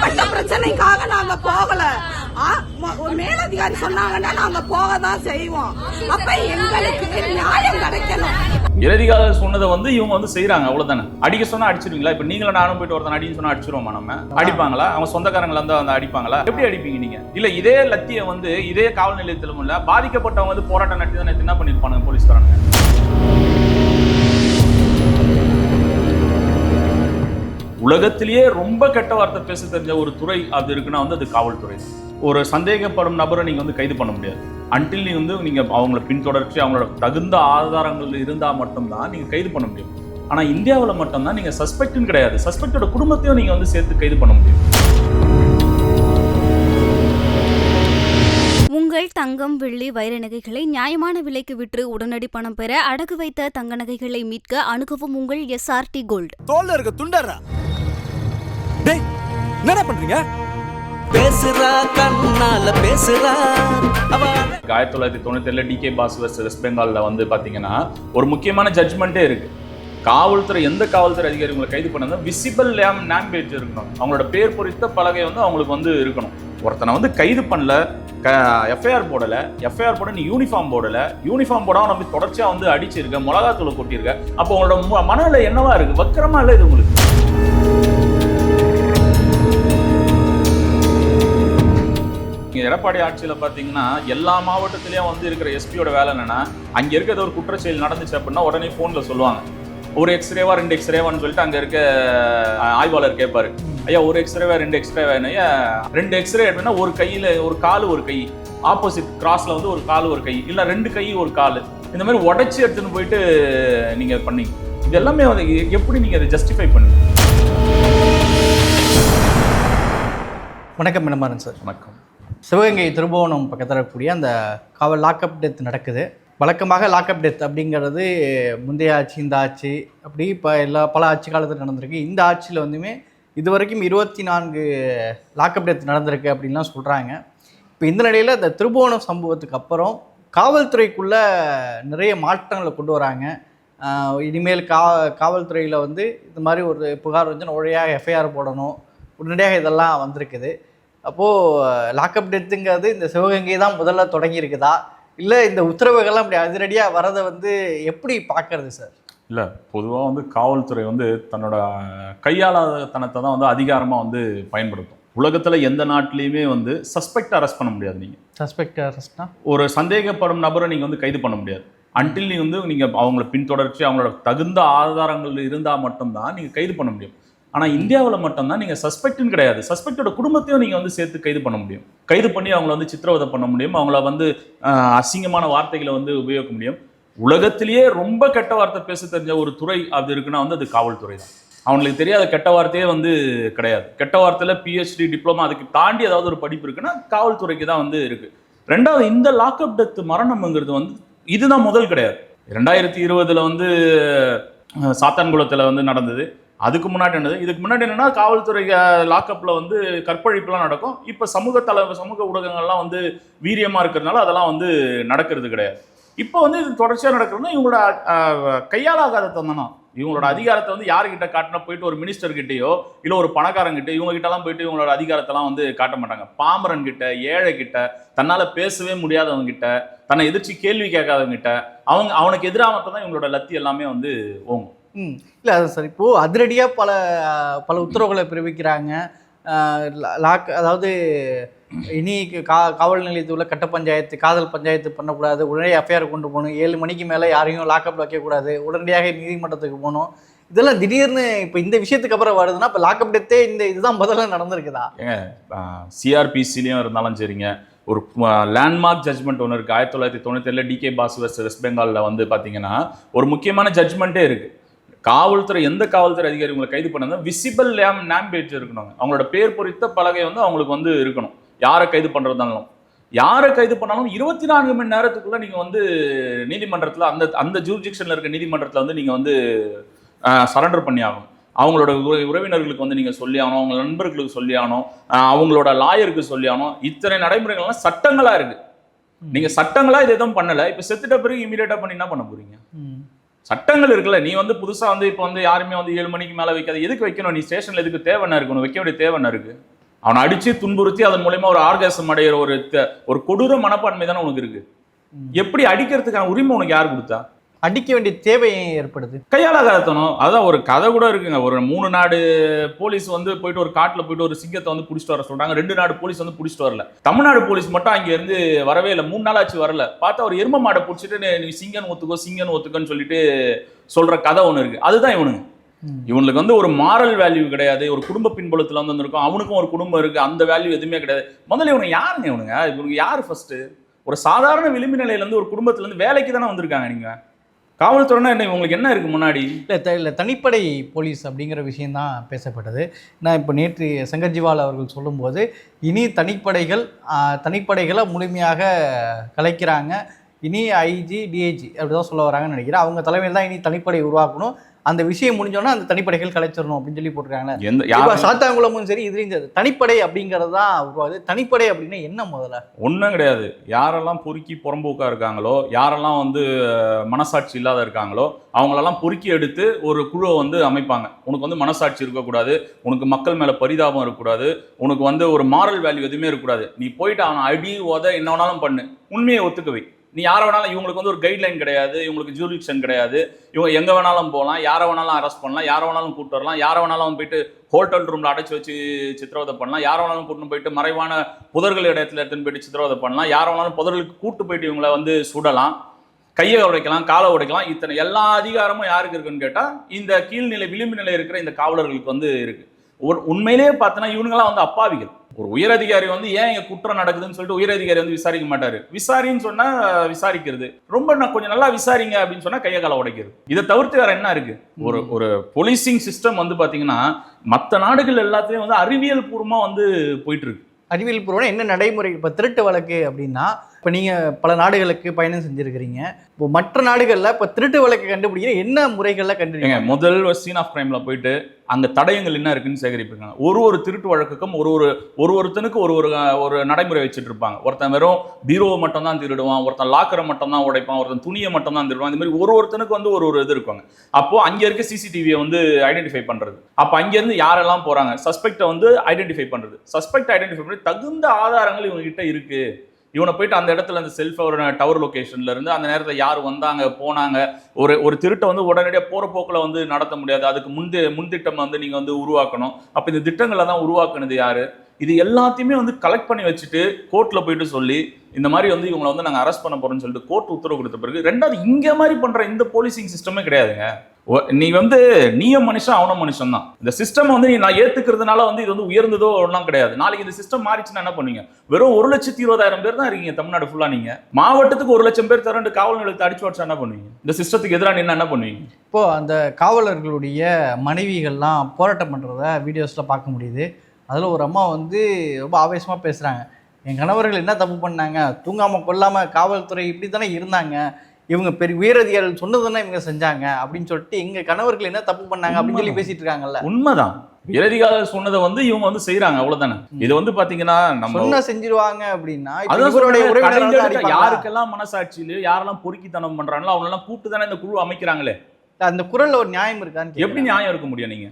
தனிப்பட்ட பிரச்சனைக்காக நாங்க போகல. ஒரு மேலதிகாரி சொன்னாங்கன்னா நாங்க போக தான் செய்வோம். அப்ப எங்களுக்கு நியாயம் கிடைக்கணும். இறுதிகால சொன்னதை வந்து இவங்க வந்து செய்யறாங்க அவ்வளவுதானே? அடிக்க சொன்னா அடிச்சிருவீங்களா? இப்ப நீங்களும் நானும் போயிட்டு ஒருத்தன் அடின்னு சொன்னா அடிச்சிருவோமா நம்ம? அடிப்பாங்களா? அவங்க சொந்தக்காரங்களா இருந்தா வந்து அடிப்பாங்களா? எப்படி அடிப்பீங்க நீங்க? இல்ல இதே லத்திய வந்து இதே காவல் நிலையத்திலும் இல்ல பாதிக்கப்பட்டவங்க வந்து போராட்டம் நடத்தி தான் என்ன பண்ணிருப்பாங்க போலீஸ்காரங்க? உலகத்திலேயே ரொம்ப கெட்ட வார்த்தை பேச தெரிஞ்ச ஒரு துறை அது இருக்குன்னா வந்து அது காவல்துறை. ஒரு சந்தேகப்படும் நபரை நீங்க வந்து கைது பண்ண முடியாது. அன்டில் நீ வந்து நீங்க அவங்கள பின்தொடர்ச்சி அவங்களோட தகுந்த ஆதாரங்கள் இருந்தா மட்டும்தான் நீங்க கைது பண்ண முடியும். ஆனா இந்தியாவில் மட்டும்தான் நீங்க சஸ்பெக்ட்னு கிடையாது. சஸ்பெக்டோட குடும்பத்தையும் நீங்க வந்து சேர்த்து கைது பண்ண முடியும். உங்கள் தங்கம் வெள்ளி வைர நகைகளை நியாயமான விலைக்கு விற்று உடனடி பணம் பெற அடகு வைத்த தங்க நகைகளை மீட்க அணுகவும் உங்கள் எஸ்ஆர்டி கோல்ட் தோல்ல இருக்க துண்டர்றா. டேய் என்னடா பண்றீங்க? பேசுறா கண்ணால பேசுறா. ஆயிரத்தி தொள்ளாயிரத்தி தொண்ணூத்தி டிகே பாஸ் வெஸ்ட் வெஸ்ட் பெங்கால்ல வந்து பாத்தீங்கன்னா ஒரு முக்கியமான ஜட்மெண்ட்டே இருக்கு. காவல்துறை எந்த காவல்துறை அதிகாரி உங்களை கைது பண்ணதா விசிபிள் லேம் நேம் பேஜ் இருக்கணும். அவங்களோட பேர் பொறித்த பலகை வந்து அவங்களுக்கு வந்து இருக்கணும். ஒருத்தனை வந்து கைது பண்ணல எஃப்ஐஆர் போடல எஃப்ஐஆர் போட நீ யூனிஃபார்ம் போடல யூனிஃபார்ம் போடாம நம்ம தொடர்ச்சியா வந்து அடிச்சிருக்க மிளகாத்தூளை கொட்டியிருக்க அப்போ உங்களோட மனநிலை என்னவா இருக்கு? வக்கரமா இல்லை இது உங்களுக்கு? எடப்பாடி ஆட்சியில பாத்தீங்கன்னா எல்லா மாவட்டத்திலயும் வந்து இருக்கிற எஸ்பியோட வேலை என்னன்னா அங்க இருக்கிற ஒரு குற்றச்செயல் நடந்துச்சு அப்படின்னா உடனே போன்ல சொல்லுவாங்க. ஒரு எக்ஸ்ரேவா ரெண்டு எக்ஸ்ரேவான்னு சொல்லிட்டு அங்க இருக்க ஆய்வாளர் கேட்பாரு. ஐயா ஒரு எக்ஸ்ரேவா ரெண்டு எக்ஸ்ரேவா ஐயா ரெண்டு எக்ஸ்ரே எடுத்தா ஒரு கையில ஒரு கால் ஒரு கை. ஆப்போசிட் கிராஸ்ல வந்து ஒரு கால் ஒரு கை. இல்ல ரெண்டு கை ஒரு கால். இந்த மாதிரி உடைச்சு எடுத்துன்னு போயிட்டு நீங்க பண்ணீங்க. இது எல்லாமே வந்து எப்படி நீங்க அதை ஜஸ்டிஃபை பண்ணுவீங்க? வணக்கம் மினமாறன் சார். வணக்கம். சிவகங்கை திருபுவனம் பக்கத்தில் இருக்கக்கூடிய அந்த காவல் லாக்அப் டெத் நடக்குது. வழக்கமாக லாக்அப் டெத் அப்படிங்கிறது முந்தைய ஆட்சி இந்த ஆட்சி அப்படி இப்போ எல்லா பல ஆட்சி காலத்தில் நடந்திருக்கு. இந்த ஆட்சியில் வந்துமே இது வரைக்கும் இருபத்தி நான்கு லாக்அப் டெத் நடந்திருக்கு அப்படின்லாம் சொல்கிறாங்க இப்போ இந்த நிலையில் இந்த திருபுவனம் சம்பவத்துக்கு அப்புறம் காவல்துறைக்குள்ளே நிறைய மாற்றங்களை கொண்டு வராங்க. இனிமேல் கா காவல்துறையில் வந்து இந்த மாதிரி ஒரு புகார் வந்து உடனடியாக எஃப்ஐஆர் போடணும். உடனடியாக இதெல்லாம் வந்திருக்குது. அப்போது லாக்அப் டெத்துங்கிறது இந்த சிவகங்கை தான் முதல்ல தொடங்கியிருக்குதா? இல்லை இந்த உத்தரவுகள்லாம் அப்படி அதிரடியாக வரதை வந்து எப்படி பார்க்கறது சார்? இல்ல பொதுவா வந்து காவல்துறை வந்து தன்னோட கையாளாதனத்தை தான் வந்து அதிகாரமா வந்து பயன்படுத்தும். உலகத்துல எந்த நாட்டிலையுமே வந்து சஸ்பெக்ட் அரெஸ்ட் பண்ண முடியாது நீங்க. சஸ்பெக்ட் அரெஸ்ட்னா ஒரு சந்தேகப்படும் நபரை நீங்க வந்து கைது பண்ண முடியாது. அன்டில் நீ வந்து நீங்க அவங்கள பின்தொடர்ச்சி அவங்களோட தகுந்த ஆதாரங்கள் இருந்தா மட்டும்தான் நீங்க கைது பண்ண முடியும். ஆனால் இந்தியாவில் மட்டும்தான் நீங்கள் சஸ்பெக்ட்னு கிடையாது. சஸ்பெக்டோட குடும்பத்தையும் நீங்கள் வந்து சேர்த்து கைது பண்ண முடியும். கைது பண்ணி அவங்கள வந்து சித்திரவதை பண்ண முடியும். அவங்கள வந்து அசிங்கமான வார்த்தைகளை வந்து உபயோகிக்க முடியும். உலகத்திலேயே ரொம்ப கெட்ட வார்த்தை பேச தெரிஞ்ச ஒரு துறை அது இருக்குன்னா வந்து அது காவல்துறை தான். அவங்களுக்கு தெரியாத கெட்ட வார்த்தையே வந்து கிடையாது. கெட்ட வார்த்தையில் பிஹெச்டி டிப்ளமா அதுக்கு தாண்டி ஏதாவது ஒரு படிப்பு இருக்குன்னா காவல்துறைக்கு தான் வந்து இருக்குது ரெண்டாவது இந்த லாக்அப் டெத் மரணம்ங்கிறது வந்து இதுதான் முதல் கிடையாது. ரெண்டாயிரத்தி இருபதில் வந்து சாத்தான்குளத்தில் வந்து நடந்தது. அதுக்கு முன்னாடி என்னது? இதுக்கு முன்னாடி என்னன்னா காவல்துறை லாக்அப்ல வந்து கற்பழிப்புலாம் நடக்கும். இப்ப சமூக தல சமூக ஊடகங்கள்லாம் வந்து வீரியமா இருக்கிறதுனால அதெல்லாம் வந்து நடக்கிறது கிடையாது. இப்போ வந்து இது தொடர்ச்சியா நடக்கிறதுனா இவங்களோட அஹ், கையாலாகாத தந்தனம் இவங்களோட அதிகாரத்தை வந்து யாருக்கிட்ட காட்டினா போயிட்டு ஒரு மினிஸ்டர் கிட்டயோ இல்ல ஒரு பணக்காரங்கிட்ட இவங்க கிட்டலாம் போயிட்டு இவங்களோட அதிகாரத்தெல்லாம் வந்து காட்ட மாட்டாங்க. பாமரன் கிட்ட ஏழை கிட்ட தன்னால பேசவே முடியாதவங்க கிட்ட தன்னை எதிர்த்து கேள்வி கேட்காதவங்க கிட்ட அவங்க அவனுக்கு எதிராக மட்டும் தான் இவங்களோட லத்தி எல்லாமே வந்து ஓங்கும். ம். இல்லை அது சார் இப்போது அதிரடியாக பல பல உத்தரவுகளை பிறப்பிக்கிறாங்க. லாக் அதாவது இனி கா காவல் நிலையத்தில் உள்ள கட்ட பஞ்சாயத்து காதல் பஞ்சாயத்து பண்ணக்கூடாது. உடனே எஃப்ஐஆர் கொண்டு போகணும். ஏழு மணிக்கு மேலே யாரையும் லாக்அப் வைக்கக்கூடாது. உடனடியாக நீதிமன்றத்துக்கு போகணும். இதெல்லாம் திடீர்னு இப்போ இந்த விஷயத்துக்கு அப்புறம் வருதுன்னா இப்போ லாக்அப் டெத்தே இந்த இதுதான் முதல்ல நடந்திருக்குதா? ஏங்க சிஆர்பிசிலையும் இருந்தாலும் சரிங்க. ஒரு லேண்ட்மார்க் ஜட்மெண்ட் ஒன்று இருக்குது ஆயிரத்தி தொள்ளாயிரத்தி தொண்ணூற்றி ஏழுல டிகே பாஸ் வெஸ்ட் வெஸ்ட் பெங்காலில் வந்து பார்த்தீங்கன்னா ஒரு முக்கியமான ஜட்மெண்ட்டே இருக்குது காவல்துறை எந்த காவல்துறை அதிகாரி உங்களை கைது பண்ணதா விசிபிள் லேம் நேம் பேஜ் இருக்கணும். அவங்களோட பேர் பொறித்த பலகை வந்து அவங்களுக்கு வந்து இருக்கணும். யாரை கைது பண்ணுறதாலும் யாரை கைது பண்ணாலும் இருபத்தி நான்கு மணி நேரத்துக்குள்ளே நீங்கள் வந்து நீதிமன்றத்தில் அந்த அந்த ஜூரிஜிக்ஷனில் இருக்க நீதிமன்றத்தில் வந்து நீங்கள் வந்து சரண்டர் பண்ணி ஆகணும் அவங்களோட உற- உறவினர்களுக்கு வந்து நீங்கள் சொல்லி ஆகணும். அவங்க நண்பர்களுக்கு சொல்லி ஆகணும். அவங்களோட லாயருக்கு சொல்லி ஆகணும். இத்தனை நடைமுறைகள்லாம் சட்டங்களாக இருக்குது நீங்கள் சட்டங்களாக இது எதுவும் பண்ணலை. இப்போ செத்துட்ட பிறகு இமீடியட்டாக பண்ணி என்ன பண்ண போகிறீங்க சட்டங்கள் இருக்குல்ல நீ வந்து புதுசா வந்து இப்போ வந்து யாருமே வந்து ஏழு மணிக்கு மேல வைக்காத எதுக்கு வைக்கணும்? நீ ஸ்டேஷன்ல எதுக்கு தேவை என்ன இருக்கணும்? வைக்க வேண்டிய தேவை என்ன இருக்கு? அவனை அடிச்சு துன்புறுத்தி அதன் மூலயமா ஒரு ஆர்காசம் அடைகிற ஒரு ஒரு கொடூர மனப்பான்மை தானே உனக்கு இருக்கு. எப்படி அடிக்கிறதுக்கான உரிமை உனக்கு யார் கொடுத்தா? அடிக்க வேண்டிய தேவை ஏற்படுது? கையாளாகத்தனம் அதான் ஒரு கதை கூட இருக்குங்க. ஒரு மூணு நாடு போலீஸ் வந்து போயிட்டு ஒரு காட்டுல போயிட்டு ஒரு சிங்கத்தை வந்து பிடிச்சிட்டு வர சொல்றாங்க. ரெண்டு நாடு போலீஸ் வந்து பிடிச்சிட்டு வரல. தமிழ்நாடு போலீஸ் மட்டும் அங்க இருந்து வரவே இல்லை. மூணு நாள் ஆச்சு வரல. பார்த்தா ஒரு எரும மாடை பிடிச்சிட்டு நீ- சிங்கன் ஒத்துக்கோ சிங்கன் ஒத்துக்கோன்னு சொல்லிட்டு சொல்ற கதை ஒன்று இருக்கு. அதுதான் இவனுங்க. இவனுக்கு வந்து ஒரு மாரல் வேல்யூ கிடையாது. ஒரு குடும்ப பின்புலத்துல வந்து வந்திருக்கும். அவனுக்கும் ஒரு குடும்பம் இருக்கு. அந்த வேல்யூ எதுவுமே கிடையாது. முதல்ல இவனுக்கு யாருங்க இவனுங்க? இவனுக்கு யாரு ஃபர்ஸ்ட் ஒரு சாதாரண விளிம்பு நிலையில இருந்து ஒரு குடும்பத்துல இருந்து வேலைக்கு தானே வந்திருக்காங்க நீங்க. காவல்துறைனா என்ன? உங்களுக்கு என்ன இருக்குது முன்னாடி? இல்லை த இல்லை தனிப்படை போலீஸ் அப்படிங்கிற விஷயந்தான் பேசப்பட்டது. நான் இப்போ நேற்று சங்கர்ஜிவால் அவர்கள் சொல்லும்போது இனி தனிப்படைகள் தனிப்படைகளை முழுமையாக கலைக்கிறாங்க. இனி ஐஜி டிஐஜி அப்படி தான் சொல்ல வராங்கன்னு நினைக்கிறேன். அவங்க தலைமையில் தான் இனி தனிப்படை உருவாக்கணும். அந்த விஷயம் முடிஞ்சோன்னா அந்த தனிப்படைகள் கலைச்சிடணும் அப்படின்னு சொல்லி போட்டிருக்காங்க. எந்த இப்போ யார் சாத்தாங்குளமும் சரி இதுலேயும் தனிப்படை அப்படிங்கிறது தான் உருவாகுது. தனிப்படை அப்படின்னா என்ன முதல்ல? ஒன்றும் கிடையாது. யாரெல்லாம் பொறுக்கி புறம்போக்கா இருக்காங்களோ யாரெல்லாம் வந்து மனசாட்சி இல்லாத இருக்காங்களோ அவங்களெல்லாம் பொறுக்கி எடுத்து ஒரு குழுவை வந்து அமைப்பாங்க. உனக்கு வந்து மனசாட்சி இருக்கக்கூடாது. உனக்கு மக்கள் மேலே பரிதாபம் இருக்கக்கூடாது. உனக்கு வந்து ஒரு மாரல் வேல்யூ எதுவுமே இருக்கக்கூடாது. நீ போயிட்டு அவனை அடி உத என்ன வேணாலும் பண்ணு. உண்மையை ஒத்துக்கவை. நீ யாரை வேணாலும் இவங்களுக்கு வந்து ஒரு கைட்லைன் கிடையாது இவங்களுக்கு ஜூரிக்ஷன் கிடையாது. இவங்க எங்கே வேணாலும் போகலாம் யாரை வேணாலும் அரெஸ்ட் பண்ணலாம் யாரை வேணாலும் கூட்டு வரலாம் யாரை வேணாலும் போயிட்டு ஹோட்டல் ரூமில் அடைச்சி வச்சு சித்திரவதை பண்ணலாம் யாரை வேணாலும் கூட்டின்னு போயிட்டு மறைவான புதர்கள் இடத்துல எடுத்துன்னு போயிட்டு சித்திரவதை பண்ணலாம் யாரை வேணாலும் புதர்களுக்கு கூட்டு போயிட்டு இவங்களை வந்து சுடலாம் கையை உடைக்கலாம் காலை உடைக்கலாம் இத்தனை எல்லா அதிகாரமும் யாருக்கு இருக்குன்னு கேட்டால் இந்த கீழ்நிலை விளிம்பு நிலை இருக்கிற இந்த காவலர்களுக்கு வந்து இருக்குது ஒரு உண்மையிலேயே பார்த்தோன்னா இவனுங்களாம் வந்து அப்பாவிகள். ஒரு உயரதிகாரி வந்து ஏன் இங்க குற்றம் நடக்குதுன்னு சொல்லிட்டு உயரதிகாரி வந்து விசாரிக்க மாட்டாரு. விசாரின்னு சொன்னா விசாரிக்கிறது. ரொம்ப நான் கொஞ்சம் நல்லா விசாரிங்க அப்படின்னு சொன்னா கையை காலை உடைக்கிறது. இதை தவிர்த்து வேற என்ன இருக்கு? ஒரு ஒரு போலீசிங் சிஸ்டம் வந்து பாத்தீங்கன்னா மற்ற நாடுகள் எல்லாத்துலயும் வந்து அறிவியல் பூர்வமா வந்து போயிட்டு இருக்கு. அறிவியல் பூர்வம் என்ன நடைமுறை? இப்போ திருட்டு வழக்கு அப்படின்னா இப்போ நீங்கள் பல நாடுகளுக்கு பயணம் செஞ்சுருக்கிறீங்க. இப்போ மற்ற நாடுகளில் இப்போ திருட்டு வழக்கு கண்டுபிடிக்கிற என்ன முறைகளில் கண்டுபிடிங்க முதல் சீன் ஆஃப் கிரைமில் போயிட்டு அங்கே தடயங்கள் என்ன இருக்குன்னு சேகரிப்பாங்க. ஒரு ஒரு திருட்டு வழக்குக்கும் ஒரு ஒரு ஒரு ஒருத்தனுக்கு ஒரு ஒரு ஒரு நடைமுறை வச்சுட்டு இருப்பாங்க ஒருத்தன் வெறும் பீரோவை மட்டும் தான் திருடுவான் ஒருத்தன் லாக்கரை மட்டும் தான் உடைப்பான் ஒருத்தன் துணியை மட்டும் தான் திருடுவான். இந்த மாதிரி ஒரு ஒருத்தனுக்கு வந்து ஒரு ஒரு இது இருப்பாங்க அப்போ அங்கே இருக்க சிசிடிவியை வந்து ஐடென்டிஃபை பண்ணுறது அப்போ அங்கேருந்து யாரெல்லாம் போகிறாங்க சஸ்பெக்டை வந்து ஐடென்டிஃபை பண்ணுறது சஸ்பெக்ட் ஐடென்டிஃபை பண்ணி தகுந்த ஆதாரங்கள் இவங்ககிட்ட இருக்குது இவனை போயிட்டு அந்த இடத்துல அந்த செல்ஃப் ஒரு டவர் லொக்கேஷன்ல இருந்து அந்த நேரத்தில் யார் வந்தாங்க போனாங்க ஒரு ஒரு திருட்டை வந்து உடனடியாக போகிற போக்கில் வந்து நடத்த முடியாது. அதுக்கு முந்தி முன்திட்டம் வந்து நீங்கள் வந்து உருவாக்கணும். அப்போ இந்த திட்டங்களை தான் உருவாக்குனது யாரு? இது எல்லாத்தையுமே வந்து கலெக்ட் பண்ணி வச்சுட்டு கோர்ட்டில் போயிட்டு சொல்லி இந்த மாதிரி வந்து இவங்களை வந்து நாங்கள் அரெஸ்ட் பண்ண போகிறோம்னு சொல்லிட்டு கோர்ட் உத்தரவு கொடுத்த பிறகு ரெண்டாவது இங்கே மாதிரி பண்ணுற இந்த போலீசிங் சிஸ்டமே கிடையாதுங்க. நீ வந்து நீயும் மனுஷன் அவனும் மனுஷன் தான். இந்த சிஸ்டம் வந்து நீ நான் ஏத்துக்கிறதுனால வந்து இது வந்து உயர்ந்ததோ ஒன்றும் கிடையாது. நாளைக்கு இந்த சிஸ்டம் மாறிச்சுன்னா என்ன பண்ணுவீங்க? வெறும் ஒரு லட்சத்தி இருபதாயிரம் பேர் தான் இருக்கீங்க தமிழ்நாடு ஃபுல்லாக நீங்க. மாவட்டத்துக்கு ஒரு லட்சம் பேர் திரண்டு காவல் நிலையத்தை அடிச்சு வச்சா என்ன பண்ணுவீங்க? இந்த சிஸ்டத்துக்கு எதிராக நின்று என்ன பண்ணுவீங்க? இப்போ அந்த காவலர்களுடைய மனைவிகள்லாம் போராட்டம் பண்ணுறத வீடியோஸில் பார்க்க முடியுது. அதில் ஒரு அம்மா வந்து ரொம்ப ஆவேசமாக பேசுகிறாங்க என் கணவர்கள் என்ன தப்பு பண்ணாங்க? தூங்காமல் கொல்லாமல் காவல்துறை இப்படி தானே இருந்தாங்க? இவங்க பெரிய உயரதிகாரிகள் சொன்னது தானே இவங்க செஞ்சாங்க? அப்படின்னு சொல்லிட்டு எங்கள் கணவர்கள் என்ன தப்பு பண்ணாங்க? அப்படின்னு சொல்லி பேசிட்டு இருக்காங்கல்ல. உண்மைதான். விரதிகால சொன்னதை வந்து இவங்க வந்து செய்யறாங்க அவ்வளவுதானே. இது வந்து பாத்தீங்கன்னா நம்ம சொன்னா செஞ்சிருவாங்க அப்படின்னா? யாருக்கெல்லாம் மனசாட்சியில யாரெல்லாம் பொறுக்கித்தனம் பண்றாங்களோ அவங்க எல்லாம் கூப்பிட்டு தானே இந்த குழு அமைக்கிறாங்களே? அந்த குரல்ல ஒரு நியாயம் இருக்கான்னு எப்படி. நியாயம் இருக்க முடியும் நீங்க?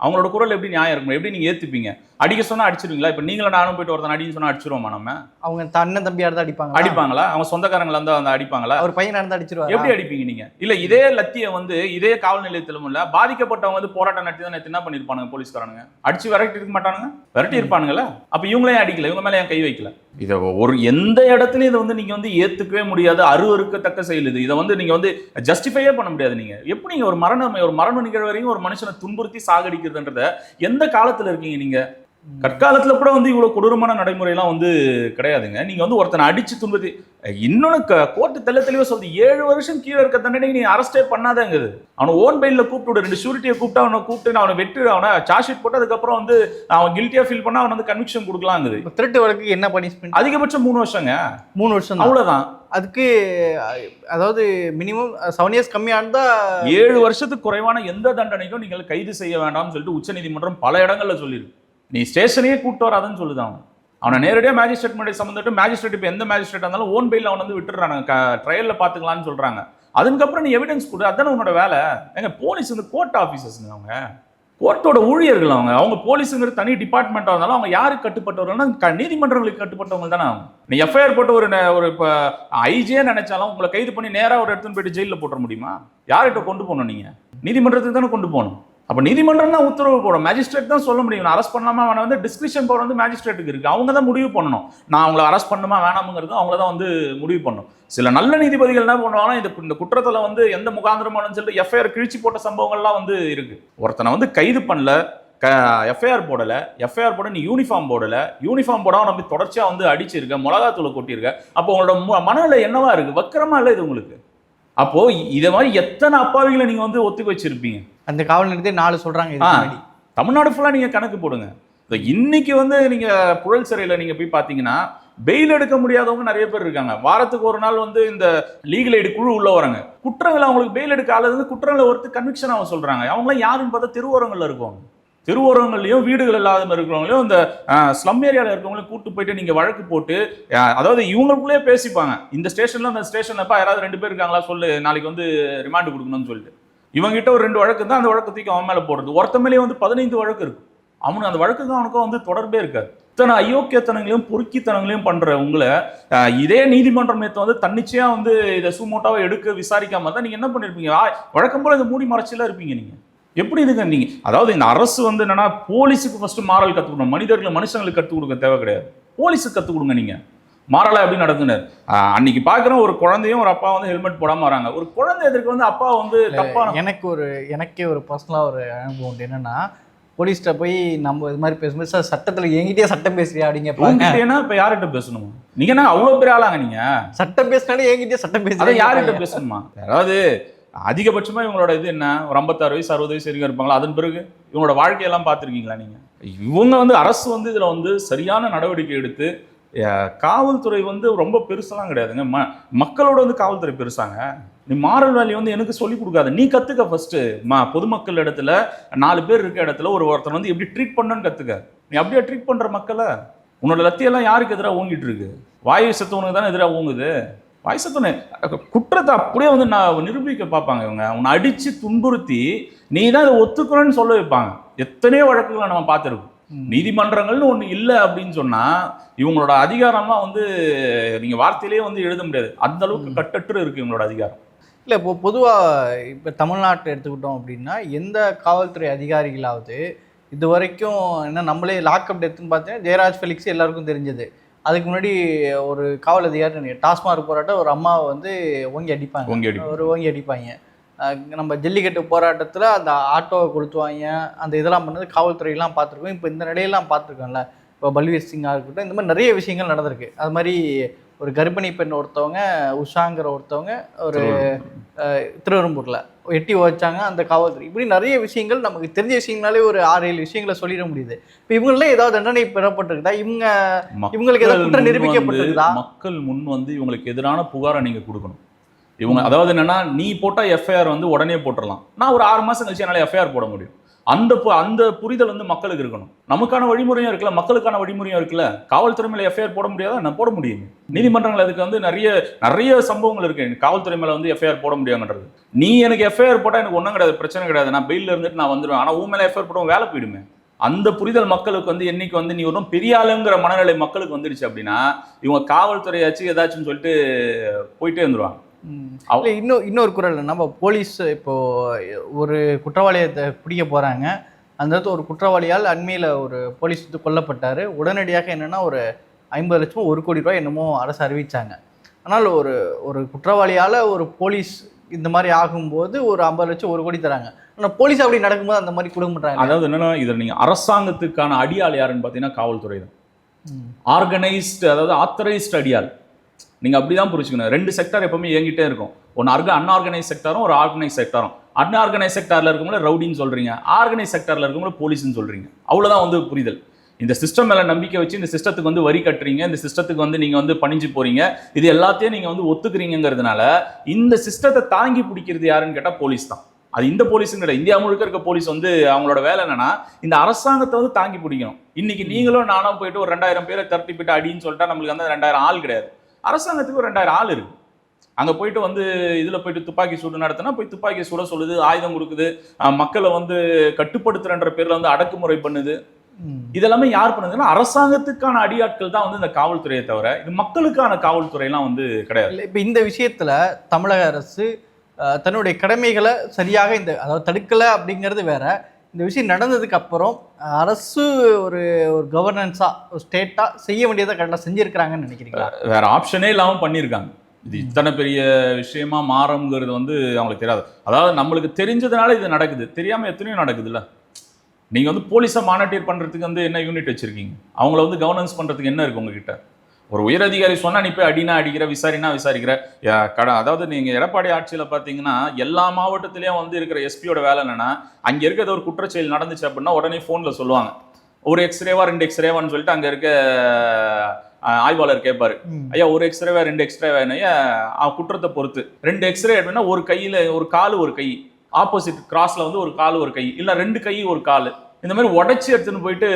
அவங்களோட குரல் எப்படி நியாயம் இருக்கும்? எப்படி நீங்கள் ஏற்றுப்பீங்க அடிக்க சொன்னா அடிச்சிருவீங்களா? இப்ப நீங்களும் நானும் போயிட்டு ஒருத்தன் அடின்னு சொன்னா அடிச்சிருவோமா நம்ம? அவங்க அண்ணன் தம்பியா இருந்தா அடிப்பாங்க அடிப்பாங்களா? அவங்க சொந்தக்காரங்களா இருந்தா அந்த அடிப்பாங்களா? அவர் பையனா இருந்தா அடிச்சிருவாரு? எப்படி அடிப்பீங்க நீங்க? இல்ல இதே லத்திய வந்து இதே காவல் நிலையத்திலும் இல்ல பாதிக்கப்பட்டவங்க வந்து போராட்டம் நடத்தி தான் என்ன பண்ணிருப்பானுங்க போலீஸ்காரனுங்க? அடிச்சு விரட்டி இருக்க மாட்டானுங்க? விரட்டி இருப்பானுங்களா அப்ப இவங்களே அடிக்கல இவங்க மேல ஏன் கை வைக்கல. இத ஒரு எந்த இடத்துலயும் இதை வந்து நீங்க வந்து ஏத்துக்கவே முடியாது அருவருக்கத்தக்க செயல் இது. இதை வந்து நீங்க வந்து ஜஸ்டிஃபையே பண்ண முடியாது நீங்க. எப்படி நீங்க ஒரு மரணம் ஒரு மரண நிகழ்வு வரையும் ஒரு மனுஷனை துன்புறுத்தி சாகடிக்கிறதுன்றத எந்த காலத்துல இருக்கீங்க நீங்க? கற்காலத்துல கூட வந்து இவ்வளவு கொடூரமான நடைமுறையெல்லாம் வந்து கிடையாதுங்க. நீங்க வந்து ஒருத்தனை அடிச்சு துன்புறுத்தி இன்னொன்னு கோர்ட்டு தெள்ள தெளிவா சொல்லுது ஏழு வருஷம் கீழே இருக்க தண்டனை நீ அரெஸ்டே பண்ணாதங்குது. அவனை ஓன் பெயில கூப்பிட்டு. ரெண்டு ஷூரிட்டியை கூப்பிட்டு அவனை கூப்பிட்டு அவனை வெட்டு அவனை சார்ஜ் ஷீட் போட்டு அதுக்கப்புறம் வந்து அவன் கில்ட்டியா ஃபீல் பண்ணா அவன் வந்து கன்விக்ஷன் கொடுக்கலாங்குது. திருட்டு வழக்கு என்ன பனிஷ்மெண்ட் அதிகபட்சம் மூணு வருஷங்க. மூணு வருஷம் தான். அவ்வளவுதான். அதுக்கு அதாவது மினிமம் செவன் இயர்ஸ் கம்மியா இருந்தா ஏழு வருஷத்துக்கு குறைவான எந்த தண்டனைக்கும் நீங்கள் கைது செய்ய வேண்டாம்னு சொல்லிட்டு உச்சநீதிமன்றம் பல இடங்கள்ல சொல்லியிருக்கு நீ ஸ்டேஷனையே கூப்பிட்டு வராதுன்னு சொல்லுதான் அவனை. நேரடியாக மேஜிஸ்ட்ரேட் முன்னாடி சம்மந்தட்டு மேஜிஸ்ட்ரேட் இப்போ எந்த மேஜிஸ்ட்ரேட் இருந்தாலும் ஓன் பெயில் அவன் வந்து விட்டுறாங்க ட்ரையலில் பார்த்துக்கலாம்னு சொல்கிறாங்க அதுக்கப்புறம் நீ எவிடன்ஸ் கொடு. அதானே உன்னோட வேலை. எங்க போலீஸ் வந்து கோர்ட் ஆஃபீஸர்ஸுங்க அவங்க. கோர்ட்டோட ஊழியர்கள் அவங்க. அவங்க போலீஸுங்கிற தனி டிபார்ட்மெண்ட்டாக இருந்தாலும் அவங்க யாருக்கு கட்டுப்பட்டவர்கள்னா க- நீதிமன்றங்களுக்கு கட்டுப்பட்டவங்க தானே அவங்க. நீ எஃப்ஐஆர் போட்டு ஒரு ந- ஒரு இப்போ ஐஜே நினைச்சாலும் உங்களை கைது பண்ணி நேராக ஒரு இடத்துல போயிட்டு ஜெயிலில் போட்டுற முடியுமா? யார்கிட்ட கொண்டு போகணும் நீங்கள் நீதிமன்றத்துக்கு தானே கொண்டு போகணும். அப்போ நீதிமன்றம் தான் உத்தரவு போடும். மேஜிஸ்ட்ரேட் தான் சொல்ல முடியும். அரெஸ்ட் பண்ணலாமா வேணாம். வந்து டிஸ்கிரிப்ஷன் பவர் வந்து மேஜிஸ்ட்ரேட்டுக்கு இருக்குது அவங்க தான் முடிவு பண்ணணும். நான் அவங்கள அரெஸ்ட் பண்ணுமா வேணாமுங்கிறது அவங்கள தான் வந்து முடிவு பண்ணணும். சில நல்ல நீதிபதிகள் என்ன பண்ணுவாங்கன்னா இந்த இந்த குற்றத்தில் வந்து எந்த முகாந்திரமானு சொல்லிட்டு எஃப்ஐஆர் கிழிச்சு போட்ட சம்பவங்கள்லாம் வந்து இருக்குது ஒருத்தனை வந்து கைது பண்ணல க எஃப்ஐஆர் போடலை எஃப்ஐஆர் போட நீ யூனிஃபார்ம் போடலை யூனிஃபார்ம் போடாமல் நம்ம தொடர்ச்சியாக வந்து அடிச்சிருக்க மிளகாத்தூளை கொட்டியிருக்க அப்போ உங்களோட மனநிலை என்னவா இருக்குது வக்கரமாக இல்லை இது உங்களுக்கு? அப்போது இதை மாதிரி எத்தனை அப்பாவிகளை நீங்கள் வந்து ஒத்துக்க வச்சுருப்பீங்க? அந்த காவல் நிலையத்தை நாலு முன்னாடி. தமிழ்நாடு ஃபுல்லா நீங்க கணக்கு போடுங்க. இந்த இன்னைக்கு வந்து நீங்க புழல் சிறையில நீங்க போய் பாத்தீங்கன்னா பெயில் எடுக்க முடியாதவங்க நிறைய பேர் இருக்காங்க. வாரத்துக்கு ஒரு நாள் வந்து இந்த லீகல் எய்டு குழு உள்ள வராங்க. குற்றங்கள் அவங்களுக்கு பெயில் எடுக்க ஆளது வந்து குற்றங்களை ஒருத்து கன்விக்ஷன் அவங்க சொல்றாங்க. அவங்களாம் யாருன்னு பார்த்தா தெருவோரங்கள்ல இருக்குவாங்க. தெருவோரங்கள்லயும் வீடுகள் இல்லாத இருக்கிறவங்களையும் இந்த ஸ்லம் ஏரியாவில் இருக்கவங்களையும் கூட்டு போயிட்டு நீங்க வழக்கு போட்டு அதாவது இவங்களுக்குள்ளே பேசிப்பாங்க. இந்த ஸ்டேஷன்ல அந்த ஸ்டேஷன்லப்பா யாராவது ரெண்டு பேர் இருக்காங்களா சொல்லு நாளைக்கு வந்து ரிமாண்ட் கொடுக்கணும்னு சொல்லிட்டு. இவங்கிட்ட ஒரு ரெண்டு வழக்கு தான் அந்த வழக்கு தூக்கி அவன் மேலே போடுறது. ஒருத்த மேலேயே வந்து பதினைந்து வழக்கு இருக்கு. அவனுக்கு அந்த வழக்குக்கும் அவனுக்கும் வந்து தொடர்பே இருக்காது. இத்தனை அயோக்கியத்தனங்களையும் பொறுக்கித்தனங்களையும் பண்ற உங்களை இதே நீதிமன்றம் நேற்று வந்து தன்னிச்சையா வந்து இதை சூமோட்டாவை எடுக்க விசாரிக்காம தான் நீங்க என்ன பண்ணிருப்பீங்க? ஆ, வழக்கம் போல இந்த மூடி மறைச்சியெல்லாம் இருப்பீங்க நீங்க. எப்படி இதுங்க நீங்க? அதாவது இந்த அரசு வந்து என்னன்னா போலீஸுக்கு ஃபர்ஸ்ட் மாரல் கற்றுக் மனிதர்கள் மனுஷங்களுக்கு கற்றுக் கொடுக்க தேவை கிடையாது. போலீஸுக்கு கற்றுக் கொடுங்க நீங்க. மாறலை எப்படி நடக்குனர் அன்னைக்கு பார்க்குறோம் ஒரு குழந்தையும் ஒரு அப்பா வந்து ஹெல்மெட் போடாம வராங்க. ஒரு குழந்தை எதிர்க்கு வந்து அப்பா வந்து தப்பான எனக்கு ஒரு எனக்கே ஒரு பர்சனலாக ஒரு அனுபவம் உண்டு. என்னன்னா போலீஸ்கிட்ட போய் நம்ம இது மாதிரி பேசும்போது சார் சட்டத்தில் என்கிட்டயே சட்டம் பேசுறியா? அப்படிங்க உங்ககிட்டனா இப்ப யார்கிட்ட பேசணுமா? நீங்க என்ன அவ்வளவு பெரிய ஆளாங்க நீங்க? சட்டம் பேசினாலே என்கிட்டயே சட்டம் அதை பேசுறியா யார்கிட்ட பேசணுமா? அதாவது அதிகபட்சமா இவங்களோட இது என்ன? ஒரு ஐம்பத்தாறு வயசு அறுபது வயசு வரைக்கும் இருப்பாங்களா? அதன் பிறகு இவங்களோட வாழ்க்கையெல்லாம் பார்த்துருக்கீங்களா நீங்க? இவங்க வந்து அரசு வந்து இதுல வந்து சரியான நடவடிக்கை எடுத்து காவல்துறை வந்து ரொம்ப பெருசெல்லாம் கிடையாதுங்க. ம மக்களோட வந்து காவல்துறை பெருசாங்க. நீ மாரல் வேலையை வந்து எனக்கு சொல்லிக் கொடுக்காத. நீ கற்றுக்க ஃபஸ்ட்டு மா பொதுமக்கள் இடத்துல நாலு பேர் இருக்க இடத்துல ஒரு ஒருத்தர் வந்து எப்படி ட்ரீட் பண்ணணும்னு கற்றுக்க நீ அப்படியே ட்ரீட் பண்ணுற மக்களை. உன்னோட லத்தியெல்லாம் யாருக்கு எதிராக ஓங்கிட்டு இருக்கு? வாயு செத்தவனுக்கு தானே எதிராக ஓங்குது. வாய் செத்தவனு குற்றத்தை அப்படியே வந்து நான் நிரூபிக்க பார்ப்பாங்க இவங்க. உன்னை அடித்து துன்புறுத்தி நீ தான் இதை ஒத்துக்கணும்னு சொல்ல வைப்பாங்க. எத்தனையோ வழக்குகளை நம்ம பார்த்துருக்கோம். நீதிமன்றங்கள்னு ஒன்று இல்லை அப்படின்னு சொன்னா இவங்களோட அதிகாரம்லாம் வந்து நீங்க வார்த்தையிலேயே வந்து எழுத முடியாது. அந்த அளவுக்கு கட்டற்று இருக்கு இவங்களோட அதிகாரம். இல்லை இப்போ பொதுவாக இப்போ தமிழ்நாட்டை எடுத்துக்கிட்டோம் அப்படின்னா எந்த காவல்துறை அதிகாரிகளாவது இது வரைக்கும் என்ன நம்மளே லாக்அப் டெத்துன்னு பார்த்தீங்கன்னா ஜெயராஜ் ஃபெலிக்ஸ் எல்லாருக்கும் தெரிஞ்சது. அதுக்கு முன்னாடி ஒரு காவல் அதிகாரி டாஸ்மாக் போராட்டம் ஒரு அம்மாவை வந்து ஓங்கி அடிப்பாங்க. ஒரு ஓங்கி அடிப்பாங்க. நம்ம ஜல்லிக்கட்டு போராட்டத்தில் அந்த ஆட்டோவை கொளுத்துவாங்க. அந்த இதெல்லாம் பண்ணது காவல்துறையெல்லாம் பார்த்துருக்கோம். இப்போ இந்த நிலையெல்லாம் பார்த்துருக்கோம்ல. இப்போ பல்வீர் சிங்கா இருக்கட்டும் இந்த மாதிரி நிறைய விஷயங்கள் நடந்திருக்கு. அது மாதிரி ஒரு கர்ப்பிணி பெண் ஒருத்தவங்க உஷாங்கிற ஒருத்தவங்க ஒரு திருவெரும்பூரில் எட்டி வச்சாங்க அந்த காவல்துறை. இப்படி நிறைய விஷயங்கள் நமக்கு தெரிஞ்ச விஷயங்களாலே ஒரு ஆறு ஏழு விஷயங்களை சொல்லிட முடியுது. இப்போ இவங்களே ஏதாவது தண்டனை பெறப்பட்டிருக்குதா? இவங்க இவங்களுக்கு ஏதாவது குற்றம் மக்கள் முன் நிரூபிக்கப்பட்டிருக்குதா? வந்து- மக்கள் முன் வந்து இவங்களுக்கு எதிரான புகாரை நீங்க கொடுக்கணும். இவங்க அதாவது என்னன்னா நீ போட்டா எஃப்ஐஆர் வந்து உடனே போட்டுடலாம் நான் ஒரு ஆறு மாசம் கழிச்சு என்னால எஃப்ஐஆர் போட முடியும். அந்த அந்த புரிதல் வந்து மக்களுக்கு இருக்கணும். நமக்கான வழிமுறையும் இருக்குல்ல மக்களுக்கான வழிமுறையும் இருக்குல்ல. காவல்துறை மேல எஃப்ஐஆர் போட முடியாதா? நான் போட முடியும். நீதிமன்றங்கள் அதுக்கு வந்து நிறைய நிறைய சம்பவங்கள் இருக்கு. காவல்துறை மேல வந்து எஃப்ஐஆர் போட முடியாங்கன்றது நீ எனக்கு எஃப்ஐஆர் போட்டா எனக்கு ஒன்றும் கிடையாது பிரச்சனை கிடையாது. நான் பெயில இருந்துட்டு நான் வந்துடுவேன் ஆனா உன் மேல எஃப்ஐஆர் போட வேலை போயிடுமே. அந்த புரிதல் மக்களுக்கு வந்து என்னைக்கு வந்து நீ ஒன்றும் பெரிய ஆளுங்கிற மனநிலை மக்களுக்கு வந்துடுச்சு அப்படின்னா இவங்க காவல்துறையாச்சும் ஏதாச்சும் சொல்லிட்டு போயிட்டே. அவ- இல்ல, இன்னும் இன்னொரு குரல் நம்ம போலீஸ் இப்போ ஒரு குற்றவாளியை த- பிடிக்க போறாங்க. அந்த இடத்துல ஒரு குற்றவாளியால் அண்மையில் ஒரு போலீஸ் வந்து கொல்லப்பட்டார். உடனடியாக என்னன்னா ஒரு ஐம்பது லட்சம் ஒரு கோடி ரூபாய் என்னமோ அரசு அறிவிச்சாங்க. ஆனால் ஒரு ஒரு குற்றவாளியால் ஒரு போலீஸ் இந்த மாதிரி ஆகும்போது ஒரு ஐம்பது லட்சம் ஒரு கோடி தராங்க. ஆனால் போலீஸ் அப்படி நடக்கும்போது அந்த மாதிரி கொடுக்க மாட்டாங்க. அதாவது என்னன்னா இதில் நீங்க அரசாங்கத்துக்கான அடியாள் யாருன்னு பார்த்தீங்கன்னா காவல்துறை தான். ஆர்கனைஸ்டு அதாவது ஆத்தரைஸ்டு அடியாள். நீங்கள் அப்படி தான் புரிச்சுக்கணும் ரெண்டு செக்டார் எப்பவுமே இயங்கிட்டே இருக்கும். ஒன்று அர்க அன்ஆர்கனைஸ் செக்டரும் ஒரு ஆர்கனைஸ் செக்டரும் அன்ஆர்கனைஸ் செக்டரில் இருக்கவங்கள ரவுடின்னு சொல்கிறீங்க ஆர்கனைஸ் செக்டரில் இருக்கவங்கள போலீஸ்னு சொல்கிறீங்க அவ்வளோதான் வந்து புரிதல். இந்த சிஸ்டம் மேலே நம்பிக்கை வச்சு இந்த சிஸ்டத்துக்கு வந்து வரி கட்டுறீங்க. இந்த சிஸ்டத்துக்கு வந்து நீங்கள் வந்து பணிஞ்சு போகிறீங்க இது எல்லாத்தையும் நீங்கள் வந்து ஒத்துக்கிறீங்கிறதுனால இந்த சிஸ்டத்தை தாங்கி பிடிக்கிறது யாருன்னு கேட்டால் போலீஸ் தான். அது இந்த போலீஸும் கிடையாது இந்தியா முழுக்க இருக்க போலீஸ் வந்து அவங்களோட வேலை என்னன்னா இந்த அரசாங்கத்தை வந்து தாங்கி பிடிக்கணும். இன்னைக்கு நீங்களும் நானும் போயிட்டு ஒரு ரெண்டாயிரம் பேரை திரட்டி போயிட்டு அடின்னு சொல்லிட்டா நம்மளுக்கு வந்து ரெண்டாயிரம் ஆள் கிடையாது. அரசாங்கத்துக்கு ஒரு ரெண்டாயிரம் ஆள் இருக்கு. அங்க போயிட்டு வந்து இதுல போயிட்டு துப்பாக்கி சூடு நடத்தினா போய் துப்பாக்கி சுட சொல்லுது ஆயுதம் கொடுக்குது மக்களை வந்து கட்டுப்படுத்துறன்ற பேர்ல வந்து அடக்குமுறை பண்ணுது. இதெல்லாமே யார் பண்ணுதுன்னா அரசாங்கத்துக்கான அடியாட்கள் தான் வந்து இந்த காவல்துறையை தவிர இது மக்களுக்கான காவல்துறையெல்லாம் வந்து கிடையாது. இப்ப இந்த விஷயத்துல தமிழக அரசு தன்னுடைய கடமைகளை சரியாக இந்த அதாவது தடுக்கல அப்படிங்கிறது வேற இந்த விஷயம் நடந்ததுக்கு அப்புறம் அரசு ஒரு ஒரு கவர்னன்ஸா ஒரு ஸ்டேட்டா செய்ய வேண்டியதை கரெக்டாக செஞ்சிருக்கிறாங்கன்னு நினைக்கிறீங்களா? வேற ஆப்ஷனே இல்லாம பண்ணியிருக்காங்க இது இத்தனை பெரிய விஷயமா மாறுங்கிறது வந்து அவங்களுக்கு தெரியாது. அதாவது நம்மளுக்கு தெரிஞ்சதுனால இது நடக்குது. தெரியாம எத்தனையோ நடக்குதுல்ல. நீங்க வந்து போலீஸை மானிட்டர் பண்றதுக்கு வந்து என்ன யூனிட் வச்சிருக்கீங்க? அவங்கள வந்து கவர்னன்ஸ் பண்றதுக்கு என்ன இருக்கு உங்ககிட்ட? ஒரு உயரதிகாரி சொன்னா நீ போய் அடினா அடிக்கிற விசாரினா விசாரிக்கிற. கட அதாவது நீங்க எடப்பாடி ஆட்சியில பாத்தீங்கன்னா எல்லா மாவட்டத்திலயும் வந்து இருக்கிற எஸ்பியோட வேலை என்னன்னா அங்க இருக்கிற ஒரு குற்றச்செயல் நடந்துச்சு அப்படின்னா உடனே போன்ல சொல்லுவாங்க. ஒரு எக்ஸ்ரேவா ரெண்டு எக்ஸ்ரேவான்னு சொல்லிட்டு அங்க இருக்க ஆய்வாளர் கேட்பாரு. ஐயா ஒரு எக்ஸ்ரேவா ரெண்டு எக்ஸ்ரேவா ஐயா குற்றத்தை பொறுத்து. ரெண்டு எக்ஸ்ரே அப்படின்னா ஒரு கையில ஒரு கால் ஒரு கை. ஆப்போசிட் கிராஸ்ல வந்து ஒரு கால் ஒரு கை. இல்ல ரெண்டு கை ஒரு கால். இந்த மாதிரி உடைச்சி எடுத்துன்னு போயிட்டு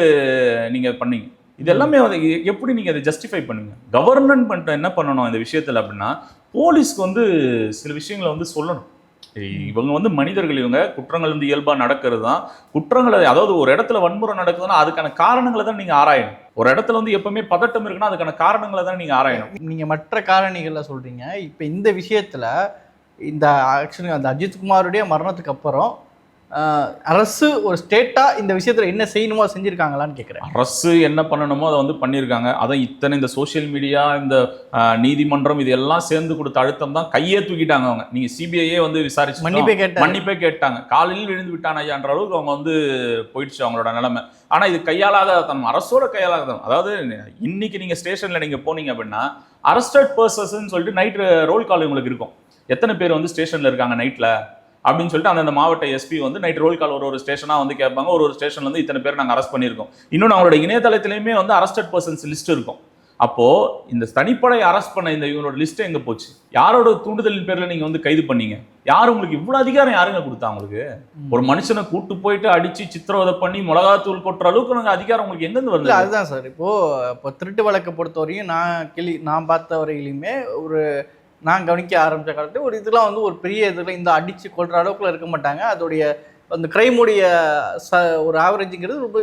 நீங்க பண்ணீங்க. இது எல்லாமே வந்து எப்படி நீங்கள் அதை ஜஸ்டிஃபை பண்ணுங்க? கவர்மெண்ட் பண்ணிட்டு என்ன பண்ணணும் இந்த விஷயத்தில் அப்படின்னா போலீஸ்க்கு வந்து சில விஷயங்களை வந்து சொல்லணும். இவங்க வந்து மனிதர்கள் இவங்க. குற்றங்கள் வந்து இயல்பாக நடக்கிறது தான் குற்றங்களை அதாவது ஒரு இடத்துல வன்முறை நடக்குதுன்னா அதுக்கான காரணங்களை தான் நீங்கள் ஆராயணும். ஒரு இடத்துல வந்து எப்பவுமே பதட்டம் இருக்குன்னா அதுக்கான காரணங்களை தான் நீங்கள் ஆராயணும். நீங்கள் மற்ற காரணிகளில் சொல்கிறீங்க இப்போ இந்த விஷயத்தில் இந்த ஆக்சுவலி அந்த அஜித்குமாருடைய மரணத்துக்கு அப்புறம் அரசு ஒரு ஸ்டேட்டா இந்த விஷயத்துல என்ன செய்யணுமோ அதை செஞ்சிருக்காங்களான்னு கேக்குறேன். அரசு என்ன பண்ணணுமோ அதை வந்து பண்ணியிருக்காங்க அதை இத்தனை இந்த சோஷியல் மீடியா இந்த நீதிமன்றம் இது எல்லாம் சேர்ந்து கொடுத்த அழுத்தம் தான் கையே தூக்கிட்டாங்க அவங்க. நீங்க சிபிஐயே வந்து விசாரிச்சு மன்னிப்பே கேட்டாரு. மன்னிப்பே கேட்டாங்க. காலையில் விழுந்து விட்டான் ஐயான்ற அளவுக்கு அவங்க வந்து போயிடுச்சு அவங்களோட நிலைமை. ஆனா இது கையாளாத தனம் அரசோட கையாளாத தனம். அதாவது இன்னைக்கு நீங்க ஸ்டேஷன்ல நீங்க போனீங்க அப்படின்னா அரஸ்டட் பர்சன்ஸ் சொல்லிட்டு நைட் ரோல் கால் உங்களுக்கு இருக்கும். எத்தனை பேர் வந்து ஸ்டேஷன்ல இருக்காங்க நைட்ல அப்படின்னு சொல்லிட்டு அந்தந்த மாவட்ட எஸ்பி வந்து நைட் ரோல் கால் ஒரு ஒரு ஸ்டேஷனா வந்து கேட்பாங்க. ஒரு ஒரு ஸ்டேஷன்ல வந்து இத்தனை பேர் நாங்க அரெஸ்ட் பண்ணியிருக்கோம். இன்னொன்று அவங்களோட இணையதளத்திலையுமே வந்து அரஸ்டட் பர்சன்ஸ் லிஸ்ட் இருக்கும். அப்போ இந்த தனிப்படை அரெஸ்ட் பண்ண இந்த இவங்களோட லிஸ்ட் எங்க போச்சு? யாரோட தூண்டுதலின் பேர்ல நீங்க வந்து கைது பண்ணீங்க? யார் உங்களுக்கு இவ்வளவு அதிகாரம் யாருங்க கொடுத்தா உங்களுக்கு ஒரு மனுஷனை கூட்டு போயிட்டு அடிச்சு சித்திரவதை பண்ணி மிளகாத்தூள் கொட்டுற அளவுக்கு நாங்க அதிகாரம் உங்களுக்கு எங்கிருந்து வந்து அதுதான் சார். இப்போ இப்போ திருட்டு வழக்கை பொறுத்தவரையும் நான் கிளி நான் பார்த்த வரையிலுமே ஒரு நான் கவனிக்க ஆரம்பிச்ச காலத்துல ஒரு இதெல்லாம் வந்து ஒரு பெரிய இதில் இந்த அடிச்சு கொள்ற அளவுக்குள்ள இருக்க மாட்டாங்க. அதோடைய அந்த கிரைமுடைய ச ஒரு ஆவரேஜுங்கிறது ரொம்ப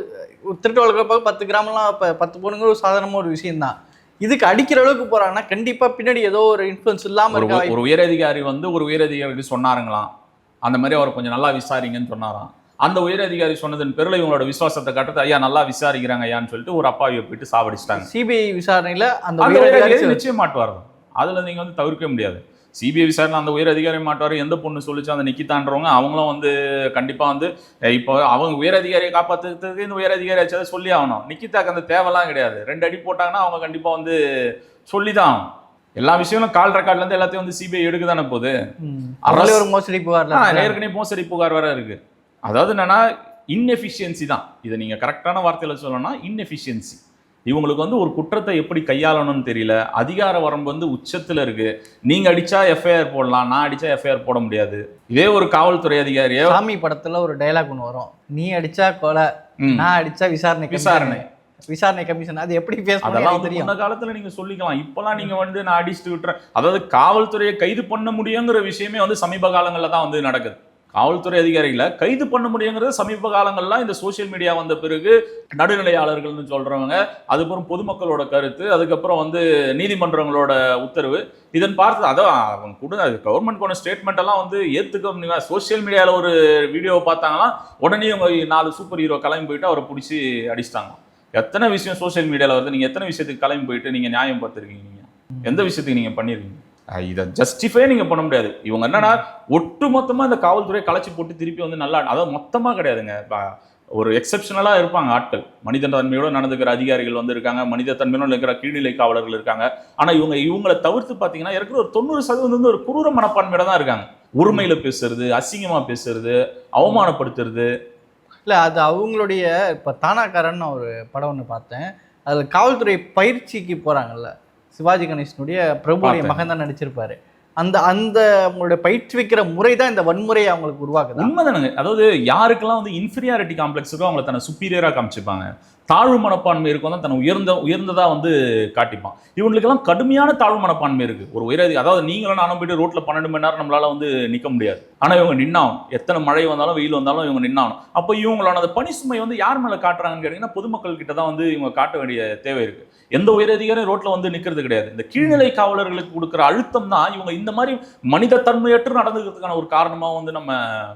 திருட்டு பார்க்க பத்து கிராம்லாம் இப்போ பத்து பொண்ணுங்க ஒரு சாதாரணமாக ஒரு விஷயம்தான். இதுக்கு அடிக்கிற அளவுக்கு போறாங்கன்னா கண்டிப்பா பின்னாடி ஏதோ ஒரு இன்ஃப்ளூயன்ஸ் இல்லாம ஒரு இருக்க ஒரு உயரதிகாரி வந்து ஒரு உயரதிகாரி சொன்னாருங்களாம். அந்த மாதிரி அவர் கொஞ்சம் நல்லா விசாரிங்கன்னு சொன்னாராம். அந்த உயரதிகாரி சொன்னதன் பேர்ல இவங்களோட விசுவாசத்தை காட்டுறது ஐயா நல்லா விசாரிக்கிறாங்க ஐயான்னு சொல்லிட்டு ஒரு அப்பாவியை போயிட்டு சாவடிச்சிட்டாங்க. சிபிஐ விசாரணையில அந்த நிச்சயம் மாட்டுவார் அதுல நீங்க வந்து தவிர்க்க முடியாது. சிபிஐ விசாரணை அந்த உயர் அதிகாரி மாட்டுவார் எந்த பொண்ணு சொல்லிச்சு அந்த நிக்கிதான்றவங்க அவங்களும் வந்து கண்டிப்பா வந்து இப்போ அவங்க உயர் அதிகாரியை காப்பாத்துறதுக்கு இந்த உயர் அதிகாரி ஆச்சு சொல்லி ஆகணும். நிக்கிதாக்கு அந்த தேவைலாம் கிடையாது. ரெண்டு அடி போட்டாங்கன்னா அவங்க கண்டிப்பா வந்து சொல்லிதான் ஆகணும். எல்லா விஷயங்களும் கால் ரெக்கார்ட்ல இருந்து எல்லாத்தையும் வந்து சிபிஐ எடுக்க தானே போகுது. அவங்களே ஒரு மோசடி இருக்கிறாங்க. ஏற்கனவே மோசடி புகார் வேற இருக்கு. அதாவது என்னன்னா இன்எஃபிஷியன்சி தான். இதை நீங்க கரெக்டான வார்த்தையில சொல்லணும்னா இன்எஃபிஷியன்சி இவங்களுக்கு வந்து ஒரு குற்றத்தை எப்படி கையாளணும்னு தெரியல. அதிகார வரம்பு வந்து உச்சத்துல இருக்கு. நீங்க அடிச்சா எஃப்ஐஆர் போடலாம் நான் அடிச்சா எஃப்ஐஆர் போட முடியாது. இதே ஒரு காவல்துறை அதிகாரியோ சாமி படத்துல ஒரு டைலாக் ஒன்று வரும். நீ அடிச்சா கொலை நான் அடிச்சா விசாரணை விசாரணை. விசாரணை கமிஷன் அது எப்படி பேச அதெல்லாம் தெரியும். முன்ன காலத்துல நீங்க சொல்லிக்கலாம். இப்பெல்லாம் நீங்க வந்து நான் அடிச்சுட்டு விட்டுறேன். அதாவது காவல்துறையை கைது பண்ண முடியுங்கிற விஷயமே வந்து சமீப காலங்கள்ல தான் வந்து நடக்குது. காவல்துறை அதிகாரிகளை கைது பண்ண முடியுங்கிறது சமீப காலங்கள்லாம் இந்த சோஷியல் மீடியா வந்த பிறகு நடுநிலையாளர்கள்னு சொல்கிறவங்க அதுக்கப்புறம் பொதுமக்களோட கருத்து அதுக்கப்புறம் வந்து நீதிமன்றங்களோட உத்தரவு இதன் பார்த்து அதான் அவங்க அது கவர்மெண்ட் கொண்ட ஸ்டேட்மெண்ட் எல்லாம் வந்து ஏத்துக்க சோஷியல் மீடியாவில் ஒரு வீடியோவை பார்த்தாங்கன்னா உடனே அவங்க நாலு சூப்பர் ஹீரோ கிளம்பி போயிட்டு அவரை பிடிச்சி அடிச்சிட்டாங்க. எத்தனை விஷயம் சோஷியல் மீடியாவில் வருது? நீங்கள் எத்தனை விஷயத்துக்கு கிளம்பி போயிட்டு நீங்கள் நியாயம் பார்த்துருக்கீங்க எந்த விஷயத்துக்கு நீங்கள் பண்ணியிருக்கீங்க? இதை ஜஸ்டிஃபை நீங்கள் பண்ண முடியாது. இவங்க என்னன்னா ஒட்டு மொத்தமாக இந்த காவல்துறையை களைச்சி போட்டு திருப்பி வந்து நல்லா அதாவது மொத்தமாக கிடையாதுங்க. ஒரு எக்ஸப்ஷனலாக இருப்பாங்க ஆட்கள். மனித தன்மையோட நடந்துக்கிற அதிகாரிகள் வந்து இருக்காங்க மனித தன்மையோட இருக்கிற கீழ்நிலை காவலர்கள் இருக்காங்க. ஆனால் இவங்க இவங்களை தவிர்த்து பார்த்தீங்கன்னா இருக்கிற ஒரு தொண்ணூறு சதவீதம் வந்து ஒரு குரூர மனப்பான்மையோட தான் இருக்காங்க. உரிமையில் பேசுறது அசிங்கமாக பேசுறது அவமானப்படுத்துறது. இல்லை அது அவங்களுடைய இப்போ தானாக்காரன் ஒரு படம் ஒன்று பார்த்தேன். அதில் காவல்துறை பயிற்சிக்கு போகிறாங்கல்ல சிவாஜி கணேசனுடைய பிரபுடைய. மகன் தான் நடிச்சிருப்பாரு. அந்த அந்த அவங்களுடைய பயிற்றுவிக்கிற முறை தான் இந்த வன்முறையை அவங்களுக்கு உருவாக்குதா? உண்மைதானுங்க. அதாவது யாருக்கெல்லாம் வந்து இன்ஃபீரியாரிட்டி காம்ப்ளெக்ஸ் இருக்கோ அவங்கள தன்னை சுப்பீரியரா காமிச்சுப்பாங்க. தாழ்வு மனப்பான்மை இருக்கும் தான் தன்னை உயர்ந்த உயர்ந்ததாக வந்து காட்டிப்பான். இவங்களுக்கெல்லாம் கடுமையான தாழ்வு மனப்பான்மை இருக்குது ஒரு உயரதி அதாவது நீங்களும் நானும் போயிட்டு ரோட்டில் பன்னெண்டு மணி நேரம் நம்மளால் வந்து நிற்க முடியாது. ஆனால் இவங்க நின்னாகும் எத்தனை மழை வந்தாலும் வெயில் வந்தாலும் இவங்க நின்னாகணும். அப்போ இவங்களோட அந்த பணிசுமை வந்து யார் மேலே காட்டுறாங்கன்னு கேட்டிங்கன்னா பொதுமக்கள் கிட்ட தான் வந்து இவங்க காட்ட வேண்டிய தேவை இருக்குது எந்த உயரதிகாரியும் ரோட்டில் வந்து நிற்கிறது கிடையாது. இந்த கீழ்நிலை காவலர்களுக்கு கொடுக்குற அழுத்தம் தான் இவங்க இந்த மாதிரி மனித தன்மையற்று நடந்துக்கிறதுக்கான ஒரு காரணமாக வந்து நம்ம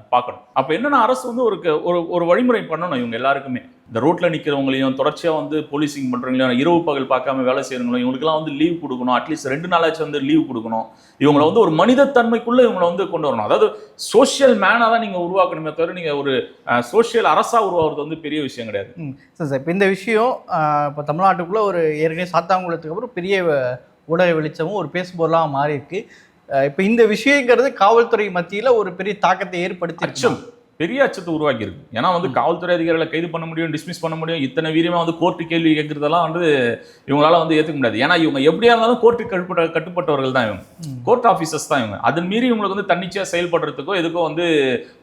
பார்க்கணும். அப்போ என்னென்ன அரசு வந்து ஒரு க- ஒரு ஒரு வழிமுறை பண்ணணும் இவங்க எல்லாருக்குமே. இந்த ரோட்ல நிக்கிறவங்களையும் தொடர்ச்சியா வந்து போலீசிங் பண்றவங்களையும் இரவு பகல் பார்க்காம வேலை செய்யறவங்களையும் இவங்களுக்குலாம் வந்து லீவ் கொடுக்கணும். அட்லீஸ்ட் ரெண்டு நாளாச்சும் வந்து லீவ் கொடுக்கணும். இவங்களை வந்து ஒரு மனித தன்மைக்குள்ள இவங்களை வந்து கொண்டு வரணும். அதாவது சோஷியல் மேனா தான் நீங்க உருவாக்கணுமே தவிர நீங்க ஒரு சோஷியல் அரசா உருவாகிறது வந்து பெரிய விஷயம் கிடையாது. Sir sir. இப்போ இந்த விஷயம் இப்போ தமிழ்நாட்டுக்குள்ளே ஒரு ஏற்கனவே சாத்தாங்குளத்துக்கு அப்புறம் பெரிய ஊடக வெளிச்சமும் ஒரு பேசுபொருளாக மாறி இருக்கு இப்போ இந்த விஷயங்கிறது காவல்துறை மத்தியில் ஒரு பெரிய தாக்கத்தை ஏற்படுத்தி பெரிய அச்சத்தை உருவாக்கி இருக்கு ஏன்னா வந்து காவல்துறை அதிகாரிகளை கைது பண்ண முடியும் டிஸ்மிஸ் பண்ண முடியும் இத்தனை வீரியமா வந்து கோர்ட்டு கேள்வி கேட்கறதெல்லாம் வந்து இவங்களால வந்து ஏத்துக்க முடியாது. ஏன்னா இவங்க எப்படியா இருந்தாலும் கோர்ட்டு கட்டுப்பட்ட கட்டுப்பட்டவர்கள் தான் இவங்க. கோர்ட் ஆஃபீஸர்ஸ் தான் இவங்க. அதன் மீறி இவங்களுக்கு வந்து தன்னிச்சையா செயல்படுறதுக்கோ எதுக்கோ வந்து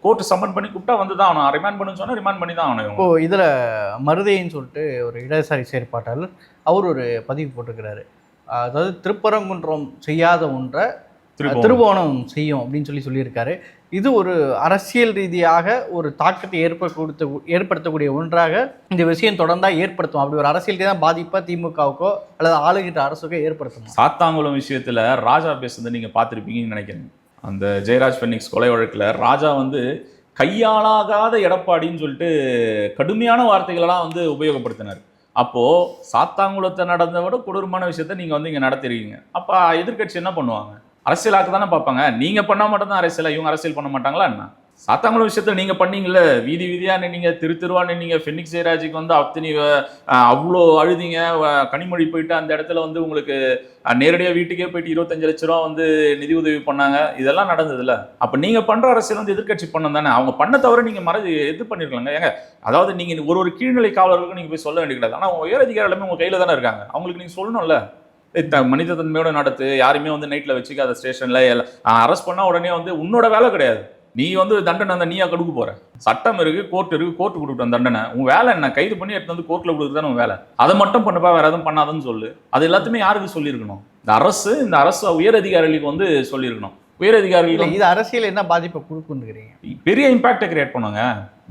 கோர்ட் சம்மன் பண்ணி கூப்பிட்டா வந்து தான் ஆகணும். ரிமாண்ட் பண்ணு சொன்னா ரிமாண்ட் பண்ணி தான் ஆகணும் இப்போ இதில் மருதைன்னு சொல்லிட்டு ஒரு இடதுசாரி செயற்பாட்டாளர் அவர் ஒரு பதிவு போட்டிருக்கிறாரு. அதாவது திருப்பரங்குன்றம் செய்யாத ஒன்றை. திருவோணம் செய்யும் அப்படின்னு சொல்லி சொல்லியிருக்காரு. இது ஒரு அரசியல் ரீதியாக ஒரு தாக்கத்தை ஏற்படுத்த ஏற்படுத்தக்கூடிய ஒன்றாக இந்த விஷயம் தொடர்ந்தால் ஏற்படுத்தும். அப்படி ஒரு அரசியல் ரீதியாக பாதிப்பாக திமுகவுக்கோ அல்லது ஆளுகின்ற அரசுக்கோ ஏற்படுத்தும்? சாத்தாங்குளம் விஷயத்தில் ராஜா பேசுனதை நீங்கள் பார்த்துருப்பீங்கன்னு நினைக்கிறேன். அந்த ஜெயராஜ் பென்னிக்ஸ் கொலை வழக்கில் ராஜா வந்து கையாளாகாத எடப்பாடின்னு சொல்லிட்டு கடுமையான வார்த்தைகளெல்லாம் வந்து உபயோகப்படுத்தினார். அப்போது சாத்தாங்குளத்தை நடந்த விட கொடூரமான விஷயத்த நீங்கள் வந்து இங்கே நடத்திருக்கீங்க. அப்போ எதிர்க்கட்சி என்ன பண்ணுவாங்க? அரசியலாக்கு தானே பார்ப்பாங்க. நீங்க பண்ணா மட்டும்தான் அரசியல் இவங்க அரசியல் பண்ண மாட்டாங்களா என்ன? சாத்தாங்குளம் விஷயத்தில் நீங்கள் பண்ணீங்கள வீதி வீதியாக நின்னீங்க திரு திருவா நின்னீங்க ஃபெனிக்ஸ் ஜெயராஜுக்கு வந்து அத்தனை அவ்வளோ அழுதிங்க. கனிமொழி போயிட்டு அந்த இடத்துல வந்து உங்களுக்கு நேரடியாக வீட்டுக்கே போயிட்டு இருபத்தஞ்சு லட்ச ரூபா வந்து நிதி உதவி பண்ணாங்க. இதெல்லாம் நடந்ததுல அப்போ நீங்கள் பண்ணுற அரசியல் வந்து எதிர்க்கட்சி பண்ண தானே. அவங்க பண்ண தவிர நீங்கள் மறந்து எது பண்ணிருக்கலாங்க. ஏங்க அதாவது நீங்கள் ஒரு ஒரு கீழ்நிலை காவலர்களுக்கு நீங்கள் போய் சொல்ல வேண்டிய கிடையாது. ஆனால் உங்க உயர் அதிகாரி எல்லாமே உங்க தானே இருக்காங்க. அவங்களுக்கு நீங்கள் சொல்லணும்ல. மனித தன்மையோட நடத்து யாருமே வந்து நைட்ல வச்சுக்காத ஸ்டேஷன்ல அரெஸ்ட் பண்ணா உடனே வந்து உன்னோட வேலை கிடையாது. நீ வந்து தண்டனை அந்த நீயா கொடுக்க போற. சட்டம் இருக்கு கோர்ட் இருக்கு கோர்ட் கொடுக்கட்டும் தண்டனை. உன் வேலை என்ன? கைது பண்ணி எடுத்து வந்து கோர்ட்ல கொடுக்குறது உன் வேலை? அதை மட்டும் பண்ணுப்பா வேற எதுவும் பண்ணாதன்னு சொல்லு. அது எல்லாத்தையுமே யாருக்கு சொல்லியிருக்கணும்? இந்த அரசு இந்த அரசு உயர் அதிகாரிகளுக்கு வந்து சொல்லியிருக்கணும். உயர் அதிகாரிகள் இது அரசியல் என்ன பாதிப்பை கொடுக்குன்னுக்கிறீங்க? பெரிய இம்பாக்டை கிரியேட் பண்ணுங்க.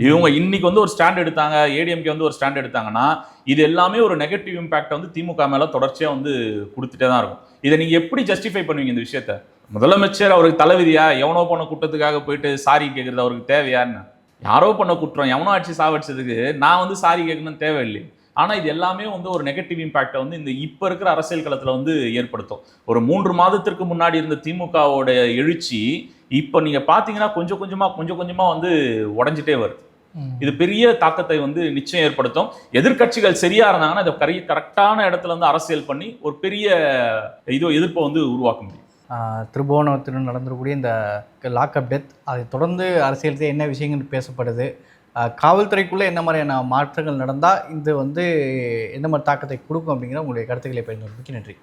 இவங்க இன்னைக்கு வந்து ஒரு ஸ்டாண்ட் எடுத்தாங்க ஏடிஎம்கே வந்து ஒரு ஸ்டாண்ட் எடுத்தாங்கன்னா இது எல்லாமே ஒரு நெகட்டிவ் இம்பாக்ட் வந்து திமுக மேல தொடர்ச்சியா வந்து கொடுத்துட்டே தான் இருக்கும். இதை நீங்க எப்படி ஜஸ்டிஃபை பண்ணுவீங்க இந்த விஷயத்த? முதலமைச்சர் அவருக்கு தலைவிதியா? எவனோ பண்ண குற்றத்துக்காக போயிட்டு சாரி கேட்கறது அவருக்கு தேவையான்னு யாரோ பண்ண குற்றம் எவனோ அடிச்சு சாவடிச்சதுக்கு நான் வந்து சாரி கேட்கணும்னு தேவையில்லை. ஆனால் இது எல்லாமே வந்து ஒரு நெகட்டிவ் இம்பாக்டை வந்து இந்த இப்போ இருக்கிற அரசியல் களத்தில் வந்து ஏற்படுத்தும். ஒரு மூன்று மாதத்திற்கு முன்னாடி இருந்த திமுகவோட எழுச்சி இப்போ நீங்கள் பார்த்தீங்கன்னா கொஞ்சம் கொஞ்சமாக கொஞ்சம் கொஞ்சமாக வந்து உடஞ்சிட்டே வருது. இது பெரிய தாக்கத்தை வந்து நிச்சயம் ஏற்படுத்தும். எதிர்க்கட்சிகள் சரியா இருந்தாங்கன்னா இதை கரி கரெக்டான இடத்துல வந்து அரசியல் பண்ணி ஒரு பெரிய இது எதிர்ப்பை வந்து உருவாக்க முடியும். திருபுவனத்தில் நடந்திருக்கக்கூடிய இந்த லாக்அப் டெத் அதை தொடர்ந்து அரசியல் ரீதியா என்ன விஷயங்கள் பேசப்படுது? காவல்துறைக்குள்ளே என்ன மாதிரியான மாற்றங்கள் நடந்தால் இது வந்து எந்த மாதிரி தாக்கத்தை கொடுக்கும் அப்படிங்கிற உங்களுடைய கருத்துக்களை பயன்படுத்தி நன்றி.